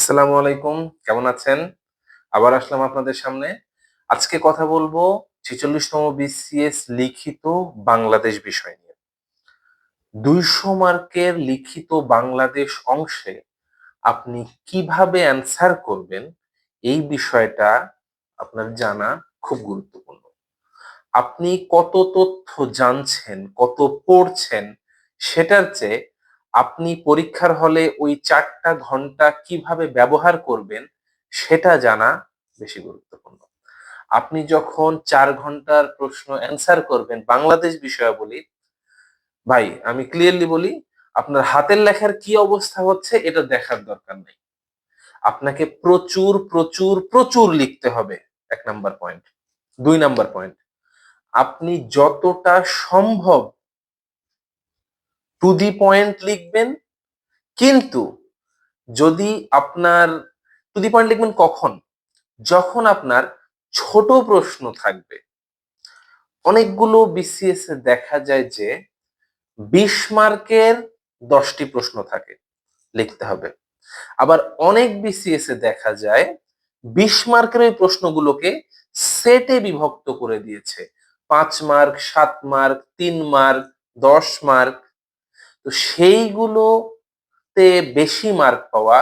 আসসালামু আলাইকুম, কেমন আছেন? আবার আসলাম আপনাদের সামনে। আজকে কথা বলব ছেচল্লিশতম বিসিএস লিখিত বাংলাদেশ বিষয় নিয়ে। দুইশো মার্কের লিখিত বাংলাদেশ অংশে আপনি কীভাবে অ্যান্সার করবেন, এই বিষয়টা আপনার জানা খুব গুরুত্বপূর্ণ। আপনি কত তথ্য জানছেন, কত পড়ছেন, সেটার চেয়ে আপনি পরীক্ষার হলে ওই চারটা ঘণ্টা কীভাবে ব্যবহার করবেন সেটা জানা বেশি গুরুত্বপূর্ণ। আপনি যখন চার ঘণ্টার প্রশ্ন অ্যান্সার করবেন বাংলাদেশ বিষয়াবলী, ভাই আমি ক্লিয়ারলি বলি, আপনার হাতের লেখার কি অবস্থা হচ্ছে এটা দেখার দরকার নেই। আপনাকে প্রচুর প্রচুর প্রচুর লিখতে হবে, এক নাম্বার পয়েন্ট দুই নাম্বার পয়েন্ট আপনি যতটা সম্ভব টু দি পয়েন্ট লিখবেন। কিন্তু যদি আপনার টু দি পয়েন্ট লিখবেন কখন? যখন আপনার ছোট প্রশ্ন থাকবে। অনেকগুলো বিসিএস এ দেখা যায় যে বিশ মার্কের দশটি প্রশ্ন থাকে, লিখতে হবে। আবার অনেক বিসিএস এ দেখা যায় বিশ মার্কের ওই প্রশ্নগুলোকে সেটে বিভক্ত করে দিয়েছে। পাঁচ মার্ক, সাত মার্ক, তিন মার্ক, দশ মার্ক তো সেইগুলোতে বেশি মার্ক পাওয়া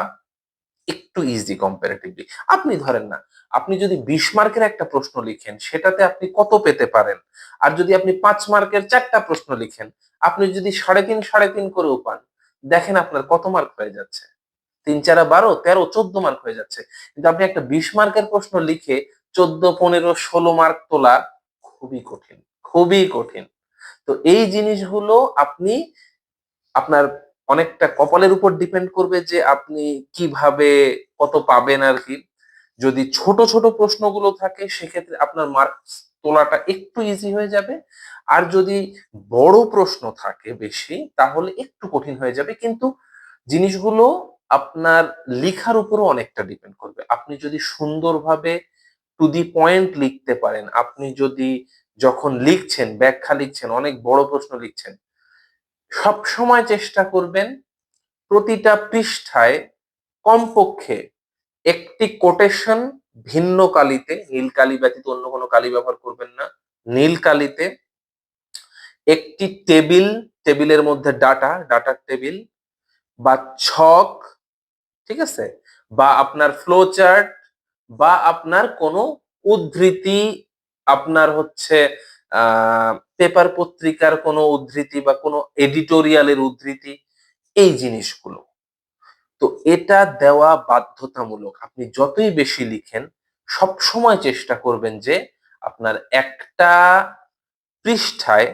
একটু ইজি কম্পারেটিভলি আপনি ধরেন না, আপনি যদি বিশ মার্কের একটা প্রশ্ন লিখেন, সেটাতে আপনি কত পেতে পারেন? আর যদি আপনি পাঁচ মার্কের চারটা প্রশ্ন লিখেন, আপনি যদি সাড়ে তিন সাড়ে তিন করেও পান, দেখেন আপনার কত মার্ক হয়ে যাচ্ছে। তিন, চারা বারো, তেরো, চোদ্দ মার্ক হয়ে যাচ্ছে। কিন্তু আপনি একটা বিশ মার্কের প্রশ্ন লিখে চোদ্দ, পনেরো, ষোলো মার্ক তোলা খুবই কঠিন খুবই কঠিন। তো এই জিনিসগুলো আপনি আপনার অনেকটা কপালের উপর ডিপেন্ড করবে যে আপনি কীভাবে কত পাবেন আর কি যদি ছোট ছোট প্রশ্নগুলো থাকে, সেক্ষেত্রে আপনার মার্কস তোলাটা একটু ইজি হয়ে যাবে। আর যদি বড় প্রশ্ন থাকে বেশি, তাহলে একটু কঠিন হয়ে যাবে। কিন্তু জিনিসগুলো আপনার লেখার উপরও অনেকটা ডিপেন্ড করবে। আপনি যদি সুন্দরভাবে টু দি পয়েন্ট লিখতে পারেন, আপনি যদি যখন লিখছেন, ব্যাখ্যা লিখছেন, অনেক বড় প্রশ্ন লিখছেন সব সময় চেষ্টা করবেন প্রতিটা পৃষ্ঠায় কমপক্ষে একটি কোটেশন ভিন্ন কালিতে, নীল কালি ব্যতীত অন্য কোনো কালি ব্যবহার করবেন না। নীল কালিতে একটি টেবিল, টেবিলের মধ্যে ডাটা, ডাটার টেবিল বা ছক, ঠিক আছে? বা আপনার ফ্লো চার্ট বা আপনার কোনো উদ্ধৃতি, আপনার হচ্ছে পেপার পত্রিকার কোনো উদ্ধৃতি বা কোনো এডিটোরিয়ালের উদ্ধৃতি, এই জিনিসগুলো। তো এটা দেওয়া বাধ্যতামূলক। আপনি যতই বেশি লিখেন সব সময় চেষ্টা করবেন যে আপনার একটা পৃষ্ঠায়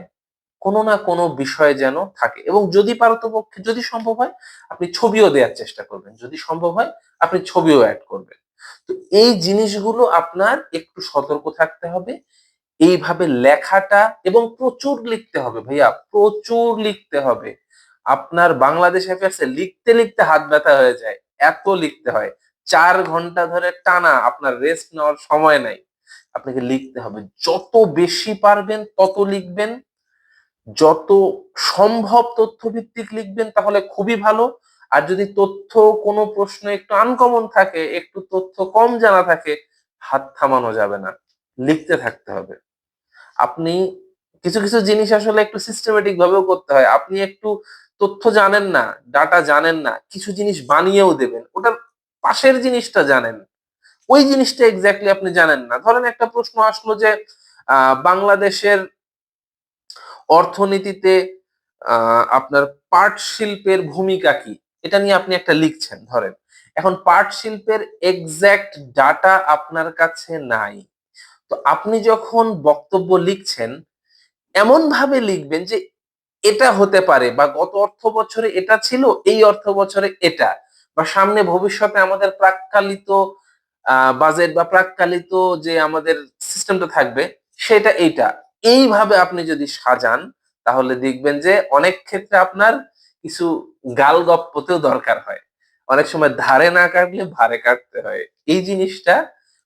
কোনো না কোনো বিষয় যেন থাকে। এবং যদি পারতপক্ষে, যদি সম্ভব হয়, আপনি ছবিও দেওয়ার চেষ্টা করবেন। যদি সম্ভব হয়, আপনি ছবিও অ্যাড করবেন। তো এই জিনিসগুলো আপনার একটু সতর্ক থাকতে হবে। এইভাবে লেখাটা এবং প্রচুর লিখতে হবে ভাইয়া, প্রচুর লিখতে হবে। আপনার বাংলাদেশ অ্যাফেয়ার্সে লিখতে লিখতে হাত ব্যথা হয়ে যায়, এত লিখতে হয়। চার ঘণ্টা ধরে টানা আপনার রেস্ট নেওয়ার সময় নাই। আপনাকে লিখতে হবে। যত বেশি পারবেন, তত লিখবেন। যত সম্ভব তথ্য ভিত্তিক লিখবেন, তাহলে খুবই ভালো। আর যদি তথ্য কোনো প্রশ্ন একটু আনকমন থাকে, একটু তথ্য কম জানা থাকে, হাত থামানো যাবে না। লিখতে থাকতে হবে। আপনি কিছু কিছু জিনিস আসলে একটু সিস্টেমেটিক ভাবেও করতে হয়। আপনি একটু তথ্য জানেন না ডাটা জানেন না, কিছু জিনিস বানিয়েও দেবেন। ওটার পাশের জিনিসটা জানেন। ওই জিনিসটা এক্স্যাক্টলি আপনি জানেন না। ধরেন একটা প্রশ্ন আসলো যে বাংলাদেশের অর্থনীতিতে আপনার পাট শিল্পের ভূমিকা কি? এটা নিয়ে আপনি একটা লিখছেন, ধরেন। এখন পাট শিল্পের এক্স্যাক্ট ডাটা আপনার কাছে নাই। তো আপনি যখন বক্তব্য লিখছেন এমন ভাবে লিখবেন যে এটা হতে পারে বা গত অর্থ বছরে এটা ছিল, এই অর্থ বছরে এটা। বা সামনে ভবিষ্যতে আমাদের প্রাককালিত বাজেট বা প্রাককালিত যে আমাদের সিস্টেমটা থাকবে, সেটা এইটা। এইভাবে আপনি যদি সাজান, তাহলে দেখবেন যে অনেক ক্ষেত্রে আপনার কিছু গাল গপ্পতেও দরকার হয়। অনেক সময় ধারে না কাটলে ভারে কাটতে হয়। এই জিনিসটা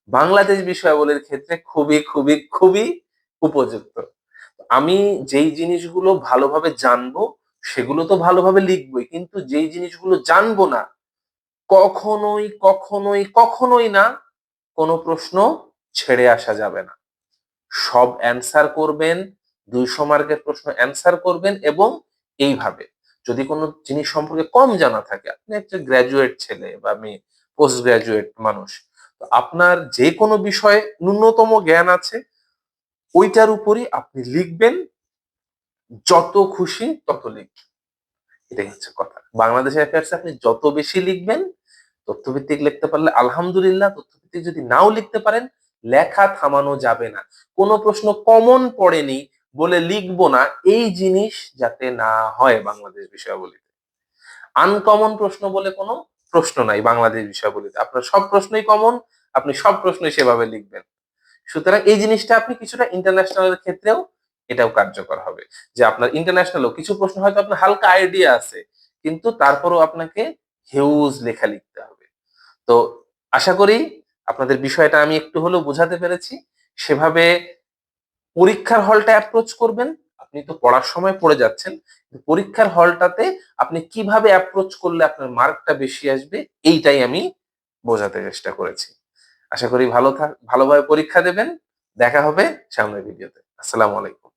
বাংলাদেশ বিষয়াবলীর ক্ষেত্রে খুবই খুবই খুবই উপযুক্ত। আমি যেই জিনিসগুলো ভালোভাবে জানব, সেগুলো তো ভালোভাবে লিখবই, কিন্তু যেই জিনিসগুলো জানব না, কখনোই কখনোই কখনোই না কোনো প্রশ্ন ছেড়ে আসা যাবে না। সব অ্যান্সার করবেন, দুইশো মার্কের প্রশ্ন অ্যান্সার করবেন এবং এইভাবে। যদি কোনো জিনিস সম্পর্কে কম জানা থাকে, আপনি একটা গ্র্যাজুয়েট ছেলে বা মেয়ে, পোস্ট গ্র্যাজুয়েট মানুষ আপনার যে কোনো বিষয়ে ন্যূনতম জ্ঞান আছে, ওইটার উপরই আপনি লিখবেন, যত খুশি তত লিখবেন। এটাই হচ্ছে কথা। বাংলাদেশের অ্যাফেয়ার্স আপনি যত বেশি লিখবেন, তথ্যভিত্তিক লিখতে পারলে আলহামদুলিল্লাহ, তথ্যভিত্তিক যদি নাও লিখতে পারেন, লেখা থামানো যাবে না। কোনো প্রশ্ন কমন পড়েনি বলে লিখব না, এই জিনিস যাতে না হয় বাংলাদেশ বিষয়াবলীতে। আনকমন প্রশ্ন বলে কোনো প্রশ্ন নাই বাংলাদেশ বিষয়াবলীতে আপনার সব প্রশ্নই কমন আপনি সব প্রশ্নই সেভাবে লিখবেন। সুতরাং এই জিনিসটা আপনি কিছুটা ইন্টারন্যাশনালের ক্ষেত্রেও এটাও কার্যকর হবে। যে আপনার ইন্টারন্যাশনালও কিছু প্রশ্ন হয়তো আপনার হালকা আইডিয়া আছে, কিন্তু তারপরও আপনাকে হিউজ লেখা লিখতে হবে। তো আশা করি আপনাদের বিষয়টা আমি একটু হলেও বোঝাতে পেরেছি। সেভাবে পরীক্ষার হলটা অ্যাপ্রোচ করবেন। আপনি তো পড়ার সময় পড়ে যাচ্ছেন পরীক্ষার হলটাতে আপনি কীভাবে অ্যাপ্রোচ করলে আপনার মার্কটা বেশি আসবে, এইটাই আমি বোঝাতে চেষ্টা করেছি। আশা করি ভালো থাক, ভালোভাবে পরীক্ষা দেবেন। দেখা হবে সামনের ভিডিওতে আসসালামু আলাইকুম।